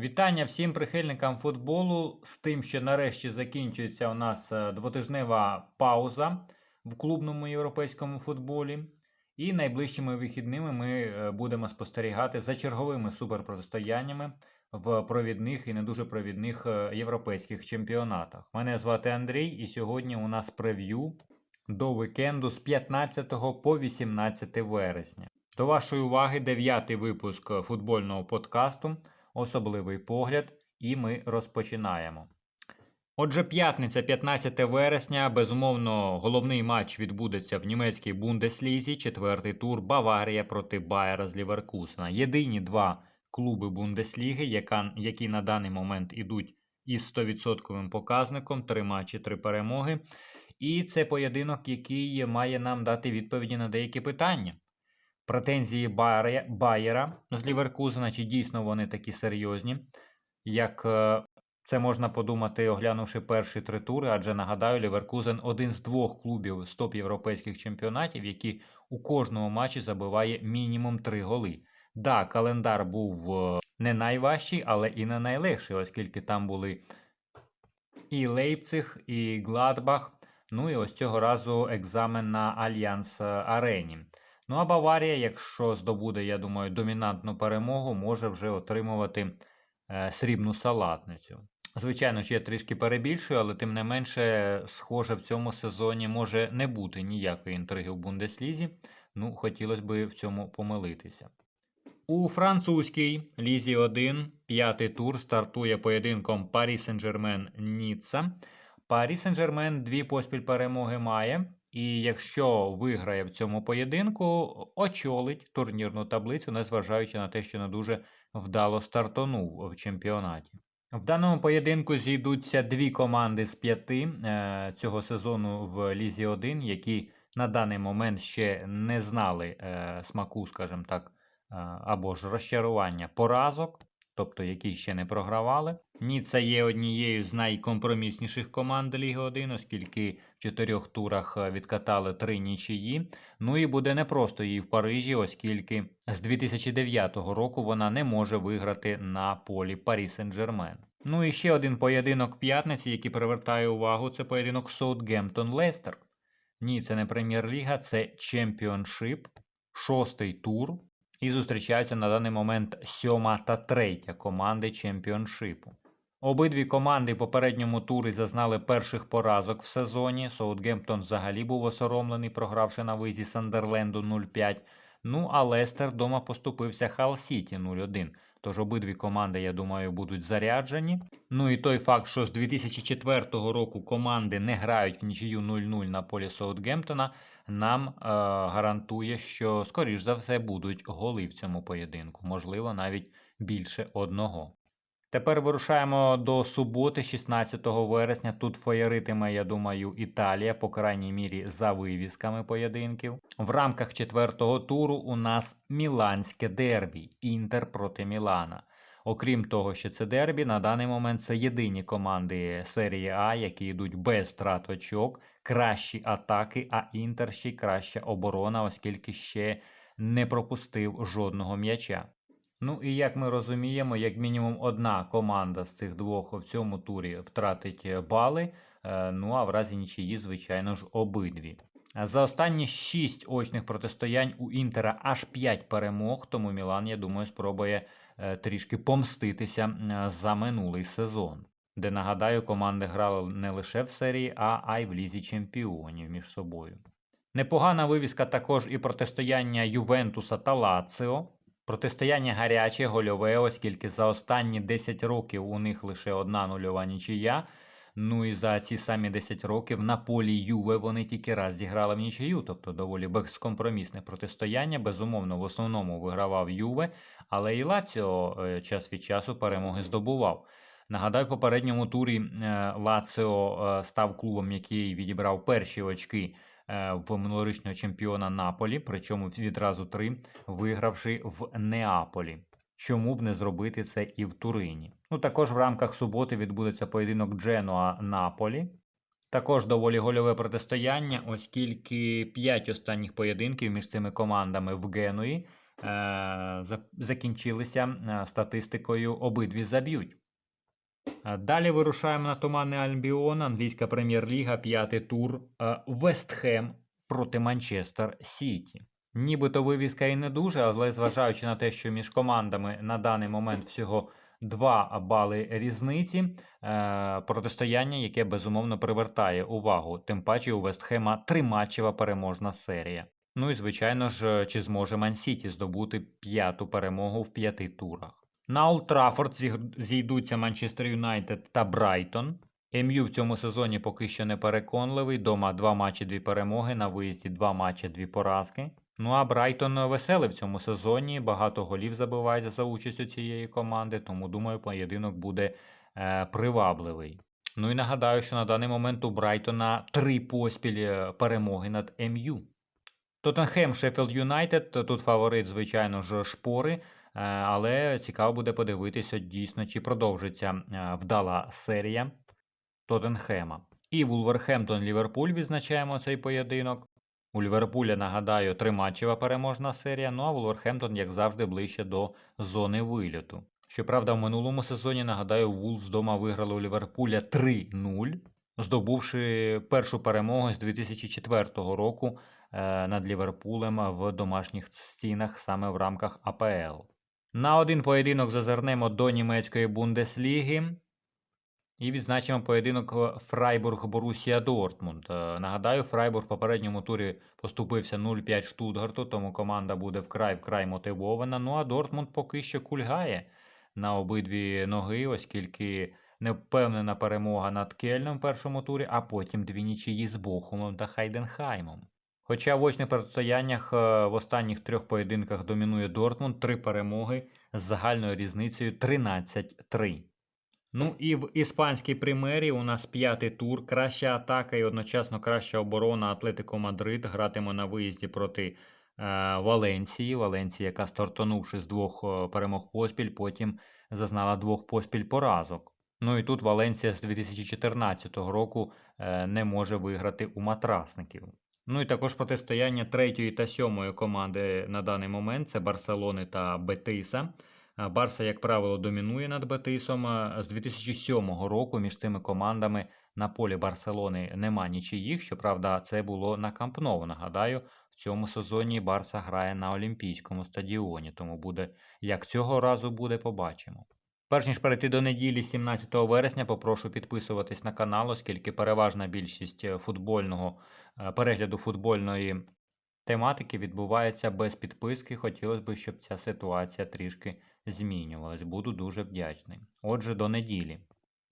Вітання всім прихильникам футболу з тим, що нарешті закінчується у нас е, двотижнева пауза в клубному європейському футболі. І найближчими вихідними ми е, будемо спостерігати за черговими суперпротистояннями в провідних і не дуже провідних е, європейських чемпіонатах. Мене звати Андрій, і сьогодні у нас прев'ю до вікенду з 15 по 18 вересня. До вашої уваги дев'ятий випуск футбольного подкасту особливий погляд, і ми розпочинаємо. Отже, п'ятниця, 15 вересня. Безумовно, головний матч відбудеться в німецькій Бундеслізі. Четвертий тур Баварія проти Байера з Ліверкусена. Єдині два клуби Бундесліги, які на даний момент ідуть із 100% показником, три матчі, три перемоги. І це поєдинок, який має нам дати відповіді на деякі питання претензії Байера, з Ліверкузена, чи дійсно вони такі серйозні, як е, це можна подумати, оглянувши перші три тури, адже нагадаю, Ліверкузен один з двох клубів з топ європейських чемпіонатів, які у кожному матчі забиває мінімум три голи. Да, календар був е, не найважчий, але і не найлегший, оскільки там були і Лейпциг, і Гладбах. Ну і ось цього разу екзамен на Альянс Арені. Ну а Баварія, якщо здобуде, я думаю, домінантну перемогу, може вже отримувати е, срібну салатницю. Звичайно ж, я трішки перебільшую, але тим не менше, схоже, в цьому сезоні може не бути ніякої інтриги в Бундеслізі. Ну, хотілося б в цьому помилитися. У французькій лізі 1 п'ятий тур стартує поєдинком Парі Сен-Жермен Ніцца. Парі Сен-Жермен дві поспіль перемоги має. І якщо виграє в цьому поєдинку, очолить турнірну таблицю, незважаючи на те, що не дуже вдало стартонув в чемпіонаті. В даному поєдинку зійдуться дві команди з п'яти е, цього сезону в Лізі 1, які на даний момент ще не знали е, смаку, скажімо так, е, або ж розчарування поразок тобто які ще не програвали. Ніцца є однією з найкомпромісніших команд Ліги 1, оскільки в чотирьох турах е, відкатали три нічиї. Ну і буде непросто їй в Парижі, оскільки з 2009 року вона не може виграти на полі Парі Сен-Жермен. Ну і ще один поєдинок п'ятниці, який привертає увагу, це поєдинок Саутгемптон Лестер. Ні, це не прем'єр-ліга, це чемпіоншип, шостий тур. І зустрічаються на даний момент сьома та третя команди чемпіоншипу. Обидві команди попередньому турі зазнали перших поразок в сезоні. Соутгемптон взагалі був осоромлений, програвши на визі Сандерленду 0-5. Ну а Лестер дома поступився Хал Сіті 0-1. Тож обидві команди, я думаю, будуть заряджені. Ну і той факт, що з 2004 року команди не грають в нічию 0-0 на полі Соутгемптона, нам е, гарантує, що, скоріш за все, будуть голи в цьому поєдинку, можливо, навіть більше одного. Тепер вирушаємо до суботи, 16 вересня. Тут феєритиме, я думаю, Італія, по крайній мірі, за вивісками поєдинків. В рамках четвертого туру у нас Міланське дербі, Інтер проти Мілана. Окрім того, що це дербі, на даний момент це єдині команди серії А, які йдуть без втрат очок, кращі атаки, а Інтер ще й краща оборона, оскільки ще не пропустив жодного м'яча. Ну і як ми розуміємо, як мінімум одна команда з цих двох в цьому турі втратить бали. е, Ну а в разі нічиї, звичайно ж, обидві. За останні шість очних протистоянь у Інтера аж 5 перемог, тому Мілан, я думаю, спробує е, трішки помститися е, за минулий сезон, де, нагадаю, команди грали не лише в серії А, а й в лізі чемпіонів між собою. Непогана вивіска також і протистояння Ювентуса та Лаціо. Протистояння гаряче, гольове, оскільки за останні 10 років у них лише одна нульова нічия. Ну і за ці самі 10 років на полі Юве вони тільки раз зіграли в нічию, тобто доволі безкомпромісне протистояння. Безумовно, в основному вигравав Юве, але і Лаціо е, час від часу перемоги здобував. Нагадаю, в попередньому турі е, Лаціо е, став клубом, який відібрав перші очки е, в минулорічного чемпіона Наполі, причому відразу три, вигравши в Неаполі. Чому б не зробити це і в Турині? Ну також в рамках суботи відбудеться поєдинок Дженуа Наполі. Також доволі гольове протистояння, оскільки п'ять останніх поєдинків між цими командами в Генуї за- закінчилися е, статистикою обидві заб'ють. Далі вирушаємо на Туманний Альбіон, англійська прем'єр-ліга, п'ятий тур. е, Вестхем проти Манчестер Сіті. Нібито вивіска і не дуже, але зважаючи на те, що між командами на даний момент всього 2 бали різниці, е, протистояння, яке безумовно привертає увагу. Тим паче у Вестхема триматчева переможна серія. Ну і звичайно ж, чи зможе Ман-Сіті здобути п'яту перемогу в п'яти турах. На Олд зійдуться Манчестер Юнайтед та Брайтон. МЮ в цьому сезоні поки що не переконливий. Дома два матчі, дві перемоги, на виїзді два матчі, дві поразки. Ну а Брайтон веселий в цьому сезоні. Багато голів забивається за участю цієї команди, тому думаю, поєдинок буде е, привабливий. Ну і нагадаю, що на даний момент у Брайтона три поспіль е, перемоги над МЮ. Тоттенхем Шеффілд Юнайтед. Тут фаворит, звичайно ж, шпори. Е, Але цікаво буде подивитися дійсно, чи продовжиться е, вдала серія Тоттенхема. І Вулверхемптон Ліверпуль відзначаємо цей поєдинок. У Ліверпуля, нагадаю, триматчева переможна серія, ну а Вулверхемптон, як завжди, ближче до зони вильоту. Щоправда, в минулому сезоні, нагадаю, Вулс дома виграли у Ліверпуля 3-0, здобувши першу перемогу з 2004 року е, над Ліверпулем в домашніх стінах саме в рамках АПЛ. На один поєдинок зазирнемо до німецької Бундесліги. І відзначимо поєдинок Фрайбург Борусія Дортмунд. Е, Нагадаю, Фрайбург в попередньому турі поступився 0-5 Штутгарту, тому команда буде вкрай вкрай мотивована. Ну а Дортмунд поки що кульгає на обидві ноги, оскільки невпевнена перемога над Кельном в першому турі, а потім дві нічиї з Бохумом та Хайденхаймом. Хоча в очних протистояннях е, в останніх трьох поєдинках домінує Дортмунд, три перемоги з загальною різницею 13-3. Ну і в іспанській прем'єрі у нас п'ятий тур. Краща атака і одночасно краща оборона Атлетико Мадрид. Гратиме на виїзді проти е, Валенції. Валенція, яка стартанувши з двох е, перемог поспіль, потім зазнала двох поспіль поразок. Ну і тут Валенція з 2014 року не може виграти у матрасників. Ну і також протистояння третьої та сьомої команди на даний момент це Барселони та Бетиса. Барса, як правило, домінує над Бетисом. З 2007 року між цими командами на полі Барселони нема нічиїх. Щоправда, це було на Камп Ноу. Нагадаю, в цьому сезоні Барса грає на Олімпійському стадіоні, тому буде як цього разу буде, побачимо. Перш ніж перейти до неділі 17 вересня, попрошу підписуватись на канал, оскільки переважна більшість е, футбольного е, перегляду футбольної тематики відбувається без підписки. Хотілося б, щоб ця ситуація трішки змінювалась. Буду дуже вдячний. Отже, до неділі.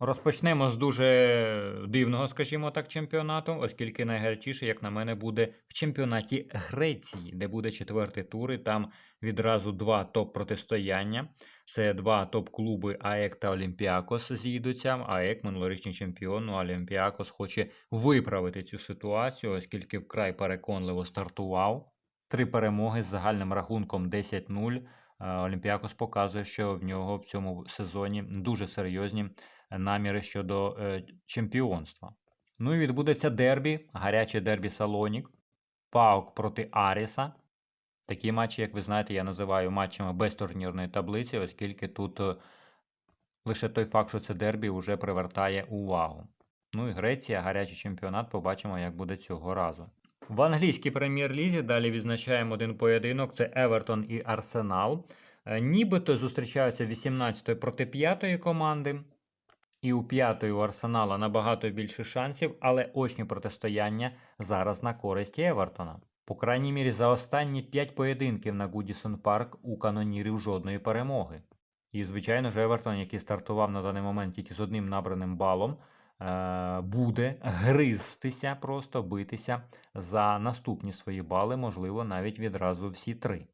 Розпочнемо з дуже дивного, скажімо так, чемпіонату, оскільки найгарячіше, як на мене, буде в чемпіонаті Греції, де буде четвертий тур, і там відразу два топ-протистояння. Це два топ-клуби АЕК та Олімпіакос зійдуться. АЕК минулорічний чемпіон, ну Олімпіакос хоче виправити цю ситуацію, оскільки вкрай переконливо стартував. Три перемоги з загальним рахунком 10-0. Е, Олімпіакос показує, що в нього в цьому сезоні дуже серйозні наміри щодо е, чемпіонства. Ну і відбудеться дербі, гаряче дербі Салонік, Паук проти Аріса. Такі матчі, як ви знаєте, я називаю матчами без турнірної таблиці, оскільки тут е, лише той факт, що це дербі, вже привертає увагу. Ну і Греція, гарячий чемпіонат, побачимо, як буде цього разу. В англійській прем'єр-лізі далі відзначаємо один поєдинок: це Евертон і Арсенал. Е, Нібито зустрічаються 18-ї проти 5-ї команди. І у п'ятої у Арсенала набагато більше шансів, але очні протистояння зараз на користь Евертона. По крайній мірі, за останні 5 поєдинків на Гудісон Парк у канонірів жодної перемоги. І, звичайно ж, Евертон, який стартував на даний момент тільки з одним набраним балом, е, буде гризтися, просто битися за наступні свої бали, можливо, навіть відразу всі три.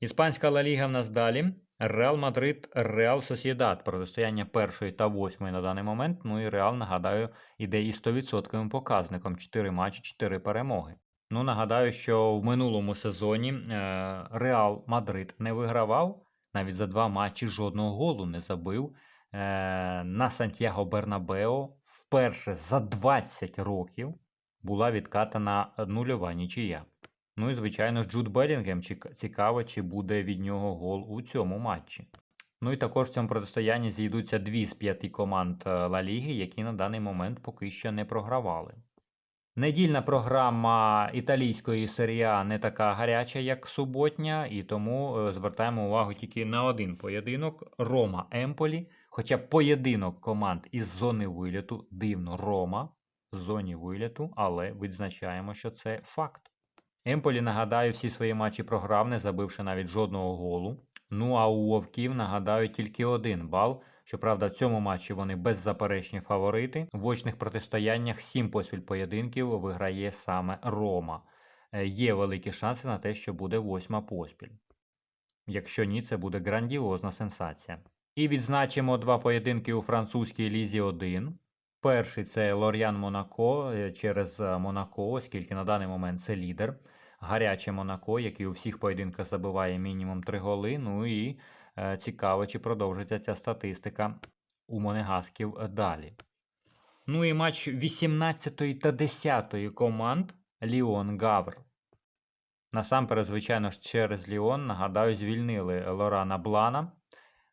Іспанська Ла Ліга в нас далі. Реал Мадрид, Реал Сосідат. Протистояння першої та восьмої на даний момент. Ну і Реал, нагадаю, іде із 100% показником 4 матчі, 4 перемоги. Ну, нагадаю, що в минулому сезоні е, Реал Мадрид не вигравав, навіть за два матчі жодного голу не забив. Е, на Сантьяго Бернабео вперше за 20 років була відкатана нульова нічия. Ну і, звичайно ж, Джуд Белінгем. Цікаво, чи буде від нього гол у цьому матчі. Ну і також в цьому протистоянні зійдуться дві з п'яти команд е, Ла Ліги, які на даний момент поки що не програвали. Недільна програма італійської серії А не така гаряча, як суботня, і тому е, звертаємо увагу тільки на один поєдинок Рома Емполі. Хоча поєдинок команд із зони виліту дивно Рома в зоні виліту, але відзначаємо, що це факт. Емполі, нагадаю, всі свої матчі програв, не забивши навіть жодного голу. Ну а у Вовків, нагадаю, тільки один бал. Щоправда, в цьому матчі вони беззаперечні фаворити. В очних протистояннях сім поспіль поєдинків виграє саме Рома. Е, Є великі шанси на те, що буде восьма поспіль. Якщо ні, це буде грандіозна сенсація. І відзначимо два поєдинки у французькій лізі 1. Перший це Лор'ян Монако е, через е, Монако, оскільки на даний момент це лідер. Гаряче Монако, який у всіх поєдинках забиває мінімум 3 голи. Ну і цікаво, чи продовжиться ця статистика у Монегасків е, далі. Ну і матч 18 та 10 команд Ліон Гавр. Насамперед, звичайно ж, через Ліон, нагадаю, звільнили Лорана Блана.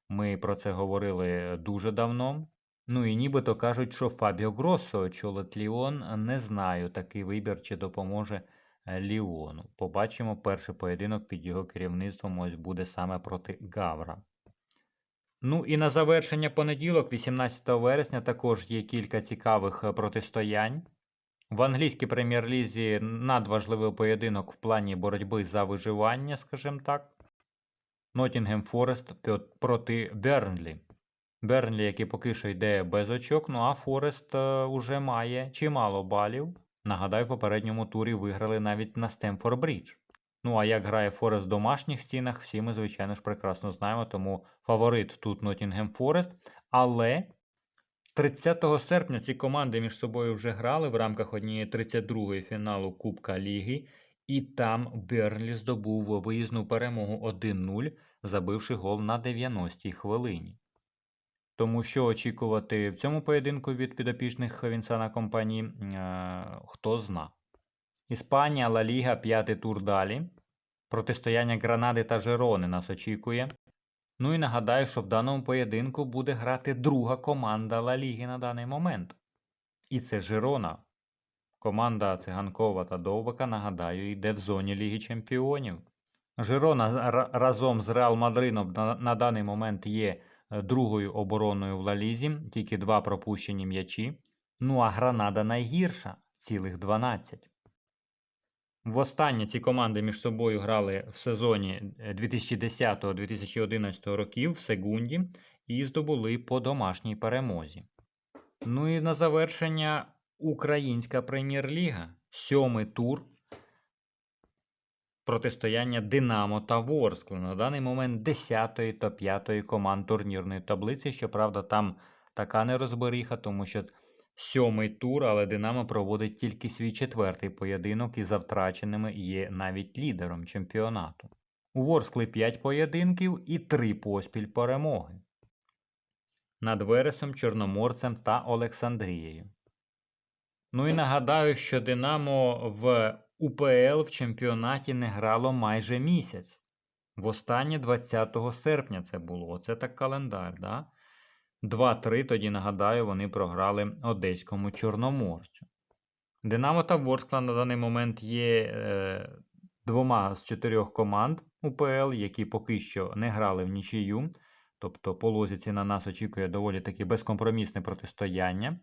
Ми про це говорили дуже давно. Ну і нібито кажуть, що Фабіо Гроссо очолить Ліон. Не знаю, такий вибір чи допоможе е, Ліону. Побачимо, перший поєдинок під його керівництвом ось буде саме проти Гавра. Ну і на завершення понеділок, 18 вересня, також є кілька цікавих е, протистоянь. В англійській прем'єр-лізі надважливий поєдинок в плані боротьби за виживання, скажімо так. Ноттінгем Форест проти Бернлі. Бернлі, який поки що йде без очок, ну а Форест е, уже має чимало балів. Нагадаю, в попередньому турі виграли навіть на Стемфорд Брідж. Ну а як грає Форест в домашніх стінах, всі ми, звичайно ж, прекрасно знаємо, тому фаворит тут Ноттінгем Форест. Але 30 серпня ці команди між собою вже грали в рамках однієї 32-ї фіналу Кубка Ліги, і там Бернлі здобув виїзну перемогу 1-0, забивши гол на 90-й хвилині. Тому що очікувати в цьому поєдинку від підопічних Вінсана компанії, е, хто зна. Іспанія, Ла Ліга, п'ятий тур далі. Протистояння Гранади та Жерони нас очікує. Ну і нагадаю, що в даному поєдинку буде грати друга команда Ла Ліги на даний момент. І це Жирона. Команда Циганкова та Довбака, нагадаю, йде в зоні Ліги Чемпіонів. Жирона разом з Реал Мадридом на, на даний момент є другою обороною в Ла Лізі, тільки два пропущені м'ячі. Ну а Гранада найгірша цілих 12. Востаннє ці команди між собою грали в сезоні е, 2010-2011 років в Сегунді і здобули по домашній перемозі. Ну і на завершення Українська прем'єр-ліга. Сьомий тур протистояння Динамо та Ворскли. На даний момент 10-ї та 5-ї команд турнірної таблиці. Щоправда, там така нерозберіха, тому що сьомий тур, але Динамо проводить тільки свій четвертий поєдинок і за втраченими є навіть лідером чемпіонату. У Ворскли 5 поєдинків і 3 поспіль перемоги. Над Вересом, Чорноморцем та Олександрією. Ну і нагадаю, що Динамо в УПЛ в чемпіонаті не грало майже місяць. Востаннє 20 серпня це було. Оце так календар, да? 2-3, тоді нагадаю, вони програли Одеському Чорноморцю. Динамо та Ворскла на даний момент є е, двома з чотирьох команд УПЛ, які поки що не грали в нічию. Тобто по лозіці на нас очікує доволі таки безкомпромісне протистояння.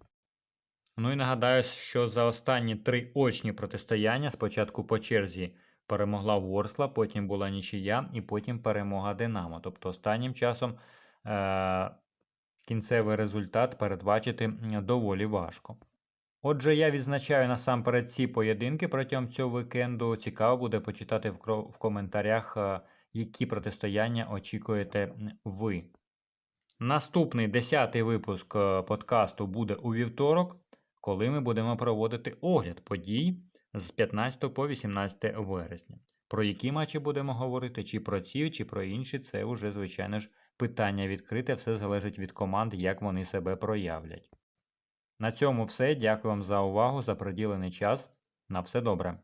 Ну і нагадаю, що за останні три очні протистояння спочатку по черзі перемогла Ворскла, потім була нічия і потім перемога Динамо. Тобто останнім часом е- кінцевий результат передбачити доволі важко. Отже, я відзначаю насамперед ці поєдинки протягом цього вікенду. Цікаво буде почитати в коментарях, е, які протистояння очікуєте ви. Наступний 10-й випуск е, подкасту буде у вівторок, коли ми будемо проводити огляд подій з 15 по 18 вересня. Про які матчі будемо говорити, чи про ці, чи про інші, це вже, звичайно ж, питання відкрите, все залежить від команд, як вони себе проявлять. На цьому все. Дякую вам за увагу, за приділений час. На все добре.